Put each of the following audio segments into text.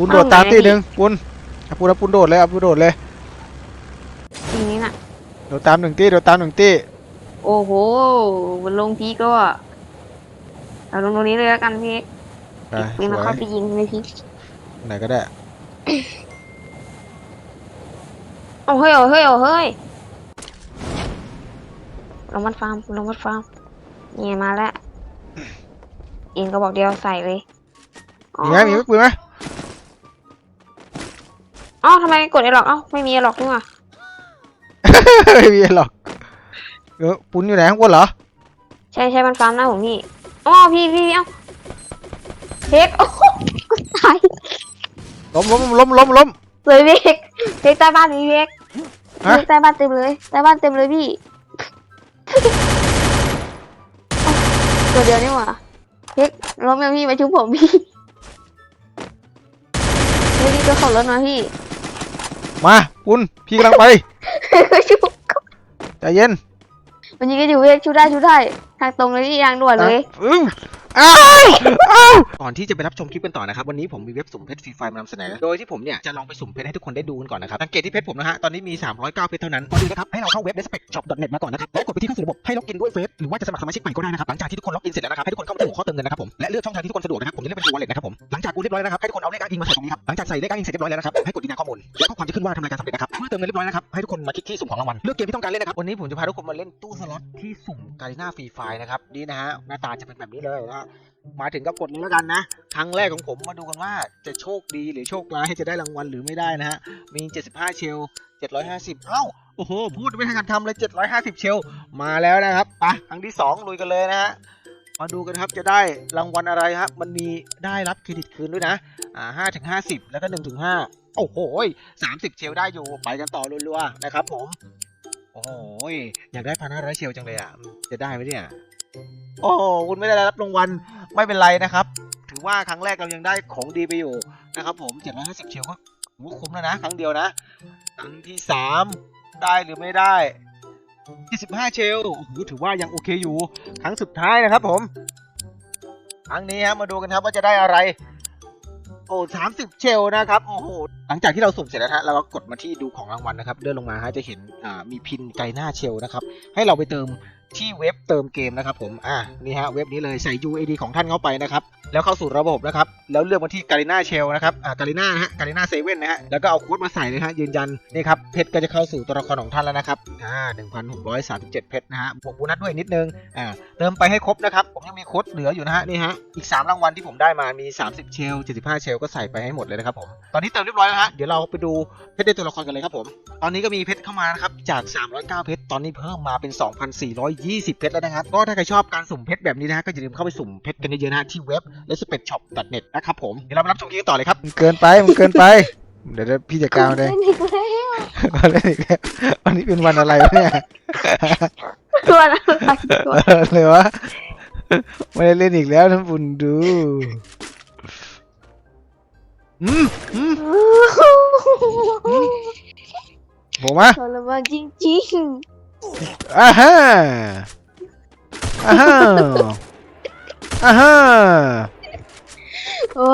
ปุนโดดตามตีหนึ่งปุนเอาปุนเอาปุนโดดเลยเอาปุนโดดเลยทีนี้น่ะ โดดตามหนึ่งตีโดดตามหนึ่งตีโอ้โหมันลงพีก็เราลงตรงนี้เลยแล้วกันพี่ไปนี่สเราวยเข้าไปยิงในพีไหนก็ได้โอ้เฮ้ยโอ้เฮ้ยโอ้เฮ้ยลงมัดฟาร์มลงมัดฟาร์มเนี่ยมาแล้วเองก็บอกเดียวใส่เลยอ๋อ มีไหมมีปืนไหมเอ้าทำไมกดไอ้หรอกเอ้าไม่มีไอ้หรอกนี่หว่าไม่มีหรอกเออปุนอยู่ไหนข้างบนเหรอ ใช่ใช่มันฟาร์มหน้าผมพี่อ๋อพี่พี่พี่เอ้าเพ็กโอ้โหตายล้มล้มล้มล้มล้ม เลยเพ็กเพ็กใต้บ้านมีเพ็กฮะ เพ็กใต้บ้านเต็มเลยใต้บ้านเต็มเลยพี่เอ้าตัวเดียวนี่หว่าเพ็กล้มยังพี่มาชุบผมพี่เฮ้ยนี่ก็ขับรถมาพี่ มาปุนพี่กำลังไป ชุบใจเย็น มันยิงกันอยู่เพ็กชุบได้ชุบได้ ทางตรงเลยพี่ทางด่วนเลยอึ้งอ้าวอ้าวก่อนที่จะไปรับชมคลิปกันต่อนะครับ วันนี้ผมมีเว็บสุ่มเพชรฟรีไฟล์มานำเสนอ โดยที่ผมเนี่ยจะลองไปสุ่มเพชรให้ทุกคนได้ดูกันก่อนนะครับ สังเกตที่เพชรผมนะฮะ ตอนนี้มี 309 เพชรเท่านั้นก่อนอื่นนะครับ ให้เราเข้าเว็บ respectshop.net มาก่อนนะครับ แล้วกดไปที่เข้าสู่ระบบให้ล็อกอินด้วยเฟซหรือว่าจะสมัครสมาชิกใหม่ก็ได้นะครับ หลังจากที่ทุกคนล็อกอินเสร็จแล้วนะครับ ให้ทุกคนเข้าไปที่หัวข้อเติมเงินนะครับผม และเลือกช่องทางที่ทุกคนสะดวกนะครับ ผมจะเลือกเป็น True Wallet นะครับผม หลังจากกูเรียบร้อยแล้วนะครับ ให้ทุกคนเอาเลขอ้างอิงมาใส่ตรงนี้ครับ หลังจากใส่เลขอ้างอิงเสร็จเรียบร้อยแล้วนะครับ ให้กดยืนยันข้อมูล และข้อความจะขึ้นว่าทำรายการสำเร็จนะครับ เมื่อเติมเงินเรียบร้อยนะครับ ให้ทุกคนมาคลิกที่สุ่มของรางวัล เลือกเกมที่ต้องการเล่นนะครับ วันนี้ผมจะพาทุกคนมาเล่นตู้สล็อตที่สุ่มการีนาฟรีไฟล์นะครับนี่นะฮะหน้าตาจะเป็นแบบนี้เลยนะฮะมาถึงก็กดเลยแล้วกันนะ ครั้งแรกของผมมาดูกันว่าจะโชคดีหรือโชคร้ายจะได้รางวัลหรือไม่ได้นะฮะ มี 75 เชล 750 เอ้า โอ้โห พูดไม่ทันทำเลย 750 เชล มาแล้วนะครับไปะครั้งที่ 2 ลุยกันเลยนะฮะ มาดูกันครับจะได้รางวัลอะไรครับ มันมีได้รับเครดิตคืนด้วยนะ อ่า5ถึง50 แล้วก็1ถึง5โอ้โห30 เชลได้อยู่ ไปกันต่อรัวๆนะครับผมโอ้โหอยากได้พันห้าร้อยเชลจังเลยอะ จะได้ไหมเนี่ย โอ้คุณไม่ได้รับรางวัลไม่เป็นไรนะครับ ถือว่าครั้งแรกเรายังได้ของดีไปอยู่นะครับ ผม750เชลก็ถือว่าคุ้มแล้วนะ ครั้งเดียวนะครั้งที่3ได้หรือไม่ได้25เชลโอ้โหถือว่ายังโอเคอยู่ ครั้งสุดท้ายนะครับ ผม ครั้งนี้ครับมาดูกันครับว่าจะได้อะไร โอ้สามสิบเชลนะครับ โอ้โห หลังจากที่เราสุ่มเสร็จแล้วนะเราก็กดมาที่ดูของรางวัลนะครับเลื่อนลงมาฮะจะเห็นมีพินไกหน้าเชลนะครับให้เราไปเติม ที่เว็บเติมเกมนะครับผม อ่า นี่ฮะเว็บนี้เลยใส่ UID ของท่านเข้าไปนะครับ แล้วเข้าสู่ระบบนะครับ แล้วเลือกมาที่การีนาเชลนะครับ อ่าการีนาฮะการีนาเซเว่นนะฮะ แล้วก็เอาโค้ดมาใส่เลยฮะยืนยัน นี่ครับ เพชรก็จะเข้าสู่ตัวละครของท่านแล้วนะครับ อ่า1,637เจ็ดเพชรนะฮะ บวกโบนัสด้วยนิดนึง อ่า เติมไปให้ครบนะครับ ผมยังมีโค้ดเหลืออยู่นะฮะ นี่ฮะ อีก3รางวัลที่ผมได้มา มี30เชล75เชลก็ใส่ไปให้หมดเลยนะครับผม ตอนนี้เติมเรียบร้อยแล้วฮะ เดี๋ยวเราไปดูเพชรในตัวละครกันเลยครับผม ตอนนี้ก็มีเพชรเข้ามานะครับจาก309เพชรตอนนี้เพิ่มมาเป็น2,420 เพชรแล้วนะครับ ก็ถ้าใครชอบการสุ่มเพชรแบบนี้นะฮะก็อย่าลืมเข้าไปสุ่มเพชรกันเยอะๆนะฮะที่เว็บ respectshop.net นะครับผมเดี๋ยวเราไปรับชมคลิปกันต่อเลยครับ มันเกินไปมันเกินไป เดี๋ยวเดี๋ยวพี่จัดการมันเลยเล่นอีกแล้วเอาเล่นอีกแล้ววันนี้เป็นวันอะไรวะเนี่ยตัวอะไรตัวเออเลยวะไม่ได้เล่นอีกแล้วท่านบุญดูอืมอืมผมอะทรมานจริง อ่าฮะอ่าฮะอ่าฮะๆโอ้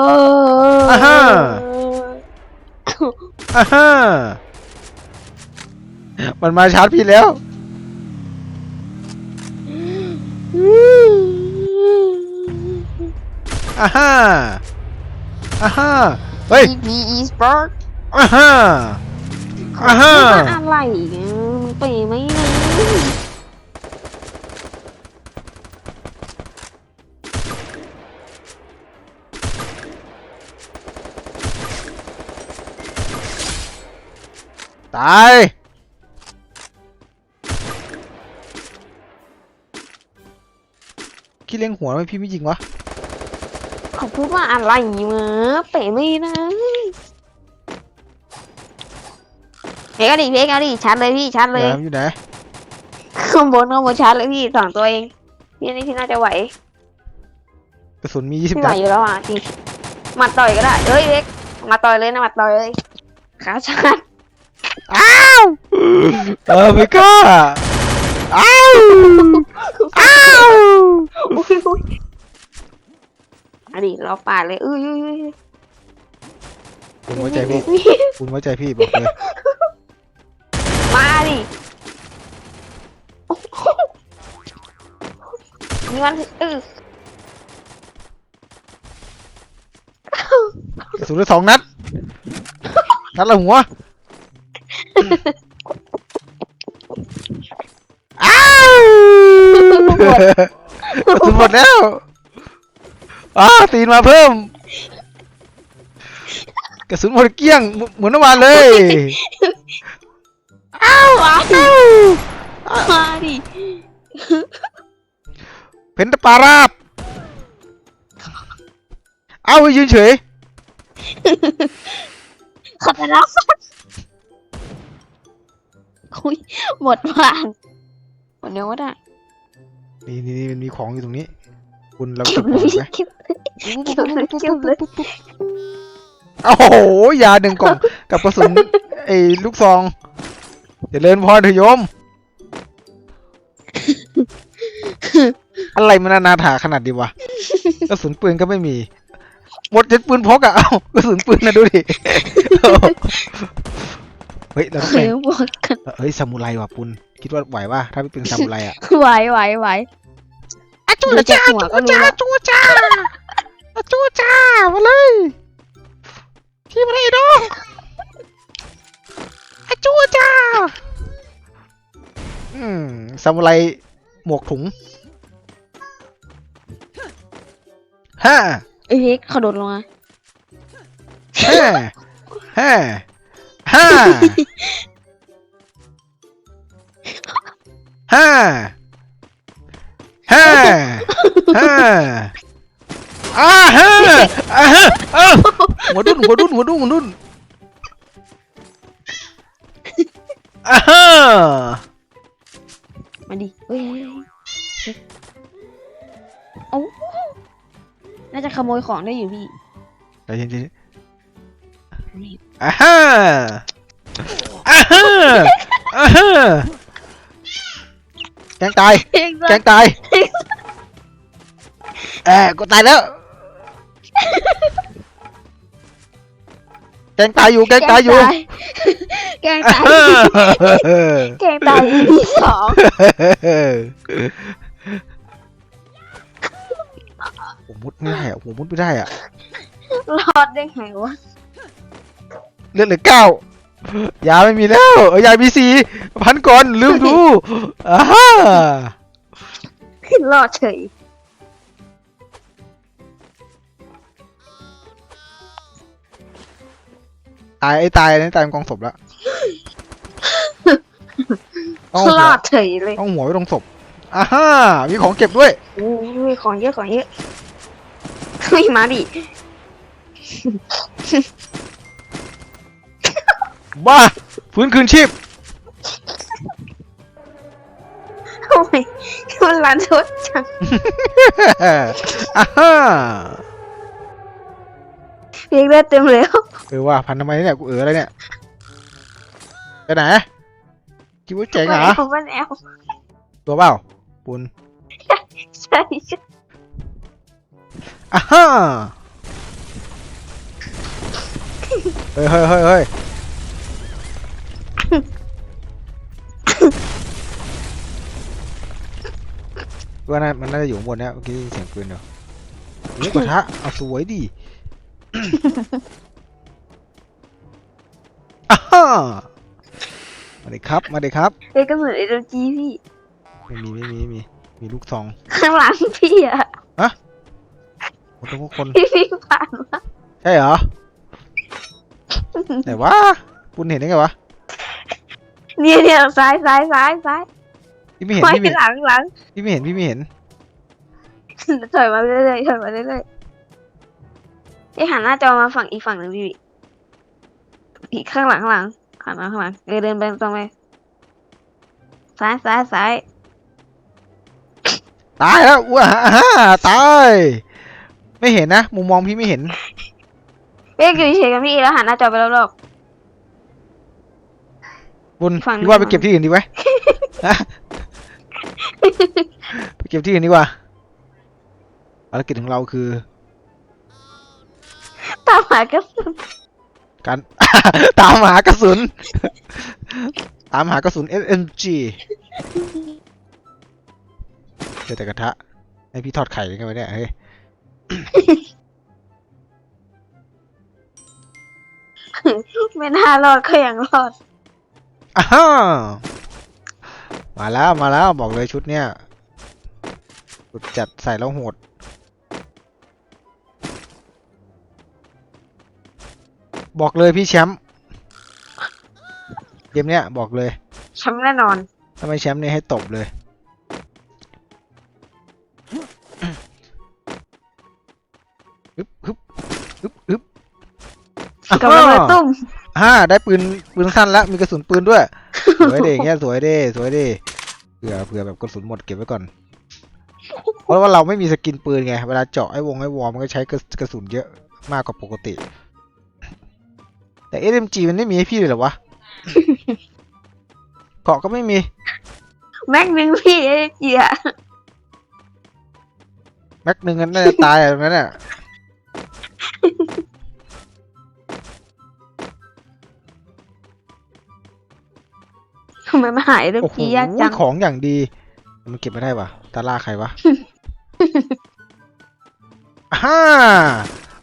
อ่าฮะอ่าฮะมันมาชาร์จพี่แล้วอ่าฮะอ่าฮะเฮ้ยพีอีสปอร์ตอ่าฮะ อ่าฮะ อะไรเนี่ยมึงไปไหมเนี่ยตายขี้เลี้ยงหัวทำไมพี่ไม่ยิงวะ เขาพูดว่าอะไรมาเป๋ไม่นะ เพกเอาดิเพกเอาดิชัดเลยพี่ชัดเลยแหลมอยู่ไหนข้างบนข้างบนชัดเลยพี่สองตัวเองพี่นี่พี่น่าจะไหวกระสุนมียี่สิบพี่ไหวนัดอยู่แล้วอะจริงหมัดต่อยก็ได้เฮ้ยเล็กมาต่อยเลยนะหมัดต่อยเลยขาชาดเออไม่กล้าอ้าวอ้าวอุ้ยอุ้ยอันนี้เราปาดเลยอุ้ยอุ้ยอุ้ย คุณไว้ใจพี่คุณไว้ใจพี่บอกเลย มาดิโอ้โหนี่มันเออสุนเหลือสองนัด นัดละหัว อ้าวกระสุนหมดแล้วอ้าวตีนมาเพิ่ม กระสุนหมดเกลี้ยง เหมือนเมื่อวานเลย ว้าวมาดิเพนตะปาราบ เอ้ายืนเฉยขับไปแล้วคุยหมดวางหมดเดี๋ยวก็ได้นี่นี่นี่มันมีของอยู่ตรงนี้ คุณเราเก็บของไหมเก็บเลยเก็บเลยโอ้โหยาหนึ่งกล่องกับกระสุนไอ้ลูกซอง เจริญพรเถอะโยม อะไรมันอนาถาขนาดดีวะกระสุนปืนก็ไม่มี หมดเจ็ดปืนพกอะเอ้ากระสุนปืนนะดูดิ เฮ้ยเราต้องเคแข่ยงบอกกันเฮ้ยซามูไรว่ะปุนคิดว่าไหวป่ะถ้าไม่เป็นซามูไรอะไหวไหวไหวดูจากหัวก็รู้แล้วจูจ้าจูจ้ามาเลย ที่มาเลยน้องอะ อืมซามูไรหมวกถุงห้าไอ้เพ็กเขาโดดลงมาห้าห้าห้าห้าห้าห้าอ่าห้าอ่าฮะอ่าหัวดุนหัวดุนหัวดุนหัวดุนอ่าฮะ มาดิเฮ้ยเฮ้ยเอ้าน่าจะขโมยของได้อยู่พี่ใจเย็นๆอ่าฮะอ่าฮะอ่าฮะแกงตายเองแกงตายเออกูตายแล้ว แกงตายอยู่ แกงตายอยู่ แกงตายแกงตาย EP สองผมมุดไม่ได้อะผมมุดไม่ได้อะรอดได้ไงวะเลือดเหลือเก้ายาไม่มีแล้วเออยามีสี่พันก่อนลืมดูอ่าฮะรอดเฉยตายไอ้ตายนี่ตายเป็นกองศพแล้ว ต้องรหัวอดเฉยเลยต้องหัวไว้ตรงศพอ่าฮะมีของเก็บด้วยโอ้ยของเยอะของเยอะไม่มาดิบ้าฟื้นคืนชีพ โอ้ยมันรันทดจังอ่าฮะเพียงได้เต็มแล้วเออว่าพันทำไมเนี่ยกูเอออะไรเนี่ยไปไหน คิดว่าเจ๋งเหรอผมว่าแนวตัวเปล่าปุนใช่ใช่อ่าฮะเฮ้ยเฮ้ยเฮ้ยเฮ้ยว่าน่ามันน่าจะอยู่ข้างบนเนี่ยเมื่อกี้ได้ยินเสียงปืนเดี๋ยวเฮ้ยกระทะเอาสวยดิอ่าฮะ มาเลยครับ มาเลยครับ เอ้ยก็เหมือนเอโจีพี่ ไม่มีไม่มีไม่มี มีลูกซองข้างหลังพี่อะหมดทุกคน พี่วิ่งผ่านมาใช่เหรอ ไหนวะคุณเห็นได้ไงวะเนี่ยเนี่ยซ้ายซ้ายซ้ายซ้ายพี่ไม่เห็นไม่พี่ไม่หลังหลังพี่ไม่เห็นพี่ไม่เห็นถอยมาเรื่อยๆถอยมาเรื่อยๆพี่หันหน้าจอมาฝั่งอีกฝั่งหนึ่งพี่อีกข้างหลังข้างหลัง หันมาข้างหลังเออเดินไปตรงไปซ้ายซ้ายซ้ายตายแล้วว้าฮ่าตาย ไม่เห็นนะ มุมมองพี่ไม่เห็นเป๊กอยู่เฉยๆกับพี่แล้วหันหน้าจอไปรอบ บุญฝั่งพี่ว่าไปนู้นเก็บที่อื่นดีไหม ฮะไปเก็บที่อื่นดีกว่าภารกิจของเราคือ ๆตามหากระสุน การ ตามหากระสุน ตามหากระสุน SMG เจอแต่กระทะให้พี่ทอดไข่กันไปเนี่ยเฮ้ยไม่น่ารอดก็ยังรอดอ้าวมาแล้วมาแล้วบอกเลยชุดเนี้ยสุดจัดใส่แล้วโหด บอกเลยพี่แชมป์เกมเนี้ยบอกเลยแชมป์แน่นอนถ้าไม่แชมป์เนี่ยให้ตบเลย ฮึบฮึบฮึบฮึบกับระเบิดตุ้มอ่าได้ปืนปืนสั้นแล้วมีกระสุนปืนด้วย สวยเด้อย่างเงี้ยสวยเด้สวยเด้เผื่อเผื่อแบบกระสุนหมดเก็บไว้ก่อน เพราะว่าเราไม่มีสกินปืนไง เวลาเจาะไอ้วงไอ้วอลมันก็ใช้กระกระสุนเยอะมากกว่าปกติ แต่ SMG มันไม่มีให้พี่เลยเหรอวะ เกาะก็ไม่มี แม็กนึงพี่ไอ้เจียแม็กหนึ่งกันน่าจะตายอะตรงนั้นอะ ทำไมมาหายเรื่องโอ้โห พี่ยากจังของอย่างดี มันเก็บไม่ได้ปะตาล่าใครวะอ้า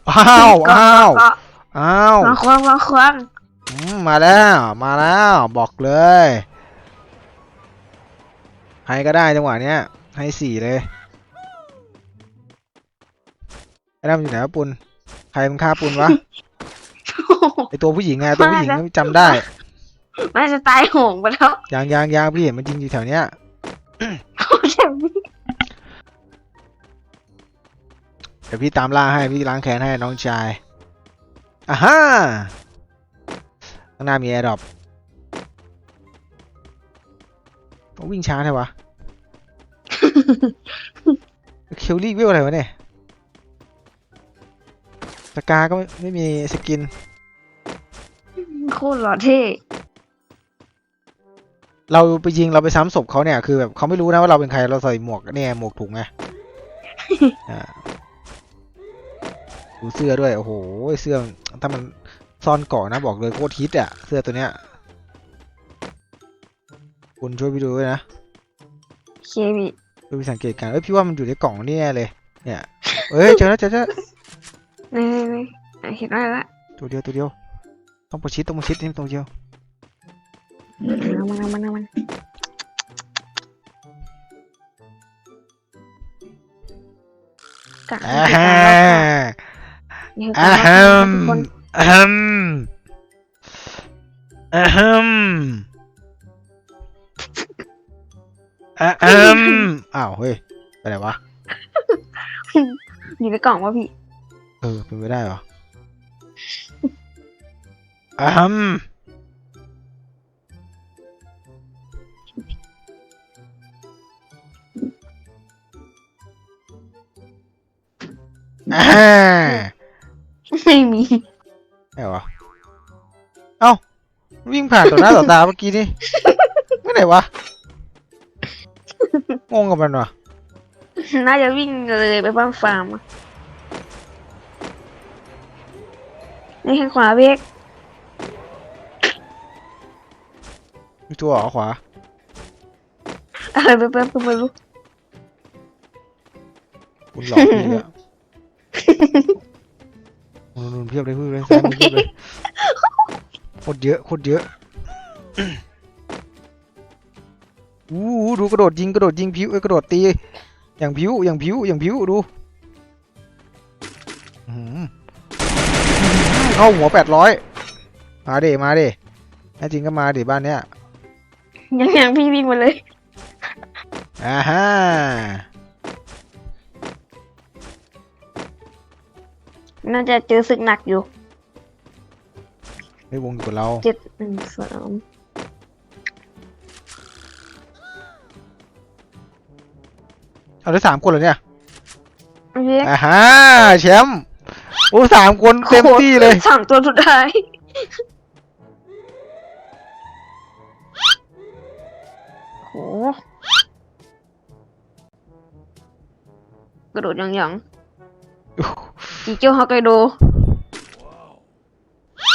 อ้าว อ้าวก็ อ้าวมาควงมาควงอืมมาแล้วมาแล้วบอกเลยให้ก็ได้จังหวะเนี้ยให้สี่เลยไอ้นั่นมันอยู่ไหนวะปุนใครมันฆ่าปุนวะไอตัวผู้หญิงไงตัวผู้หญิงจำได้น่าจะตายโหงไปแล้วยางยางยางพี่เห็นมันยิงอยู่แถวเนี้ยใช่ไหมเดี๋ยวพี่ตามล่าให้พี่ล้างแค้นให้น้องชาย อ่าฮ่าข้างหน้ามีแอร์ดรอปต้องวิ่งช้าใช่วะคิวรี่วิวอะไรวะเนี่ยสกาก็ไม่ไม่มีสกิน โคตรหล่อเท่ เราไปยิงเราไปซ้ำศพเขาเนี่ย คือแบบเขาไม่รู้นะว่าเราเป็นใครเราใส่หมวกเนี่ยหมวกถุงไงอ่า ดูเสื้อด้วยโอ้โหเสื้อถ้ามันซ่อนเกาะนะบอกเลยโคตรฮิตอะเสื้อตัวเนี้ยคุณช่วยพี่ดูด้วยนะเคพี่ช่วยพี่สังเกตการณ์เอ้ยพี่ว่ามันอยู่ในกล่องนี่แน่เลย เนี่ยเอ้ยเจอแล้วเจอแล้วนี่นี่นี่เห็นได้ละตัวเดียวตัวเดียว ต้องประชิดต้องประชิดนี่ตัวเดียวเอามันเอามันเอามันกะ อ่าให้ฮะติดตามอ่าเราฮัค่ะมทุกคนอ่าฮัมอ่าฮัมอ่าฮัมอ้าวเฮ้ยไปไหนวะอยู่ในกล่องวะพี่ เออเป็นไปได้เหรออ่าฮัมอ่า ไม่มีไหนวะ เอ้า วิ่งผ่านต่อหน้าต่อตาเมื่อกี้นี่ ไม่ไหนวะ งงกับมันวะน่าจะวิ่งเลยไปบ้านฟาร์มอะนี่ข้างขวาเบกมีตัวเหรอขวา อะไรไปไปไปไม่รู้ คุณหลอกพี่อะ นู่นนู่นเพียบเลยเพียบเลยซ้ายมือเพียบเลยโคตรเยอะโคตรเยอะอู้หูดูกระโดดยิงกระโดดยิงผิวเอ้ยกระโดดตี อย่างผิวอย่างผิวอย่างผิวดูอื้อหือเข้าหัวแปดร้อยมาเดมาเดแน่จริงก็มาเดบ้านเนี้ยยังยังพี่วิ่งมาเลยอ่าฮะ น่าจะเจอศึกหนักอยู่ไอ้วงอยู่กับเราเจ็ดหนึ่งสามเอาได้สามคนเหรอเนี่ยโอเคอ่าฮะแชมป์โอ้สามคนเต็มที่เลย สามตัวสุดท้าย โห กระโดดยังยัง จีเกียวฮอกไกโด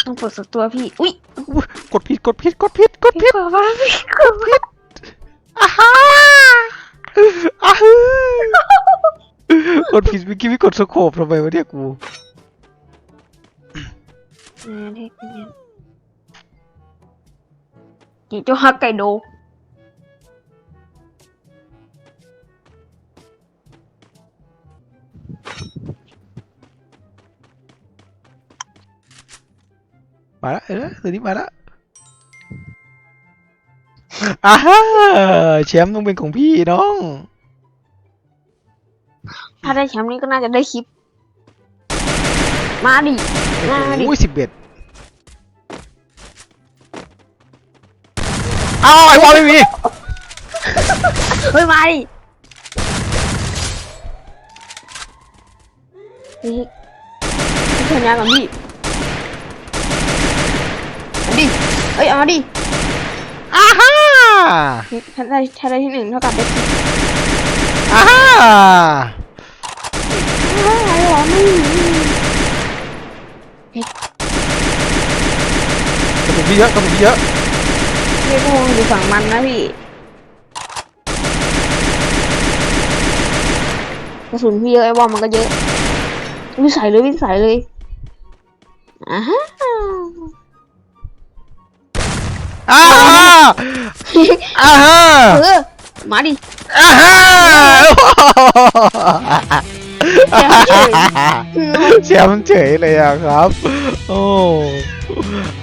ต้องปลดสักตัวพี่ อุ้ยกดผิดกดผิดกดผิดกดผิดกว่าว่าพี่กว่าอ่าฮ่าอ่าฮึกดผิดเมื่อกี้ไม่กดสโคปทำไมวะเนี่ยกูเนี่ยเด็กเนี่ยกี่เจ้าฮักไก่โด มาแล้วเออตัวนี้มาแล้วอ่าฮ่าแชมป์ต้องเป็นของพี่น้อง ถ้าได้แชมป์นี้ก็น่าจะได้คลิป มาดิ มาดิโอ้ยสิบเอ็ดอ้าวไอ้บอลไม่มี เฮ้ยมาดิเฮ้ยพี่ชนะก่อนพี่มา ดิเฮ้ยเอามาดิอ่าฮ่าถ้าได้ถ้าได้ที่หนึ่งเท่ากับได้คลิปอ่าฮ่าอะไรหรอไม่มีกระสุนพี่เยอะกระสุนพี่เยอะเรียกวงอยู่ฝั่งมันนะพี่กระสุนพี่เยอะไอ้บอมมันก็เยอะวิ่งใส่เลยวิ่งใส่เลยอ่าฮะ อ่าฮ่าเออมาดิอ่าฮ่าแชมป์เฉยแชมป์เฉยเลยอะครับ โอ้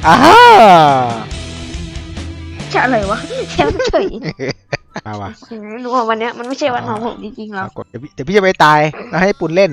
อ่าฮ่าใช่อะไรวะแชมป์เฉยมาว่ะไม่รู้ว่าวันเนี้ยมันไม่ใช่วันของผมจริงๆหรอกกดเดี๋ยวพี่เดี๋ยวพี่จะไปตายแล้วให้ปุ่นเล่น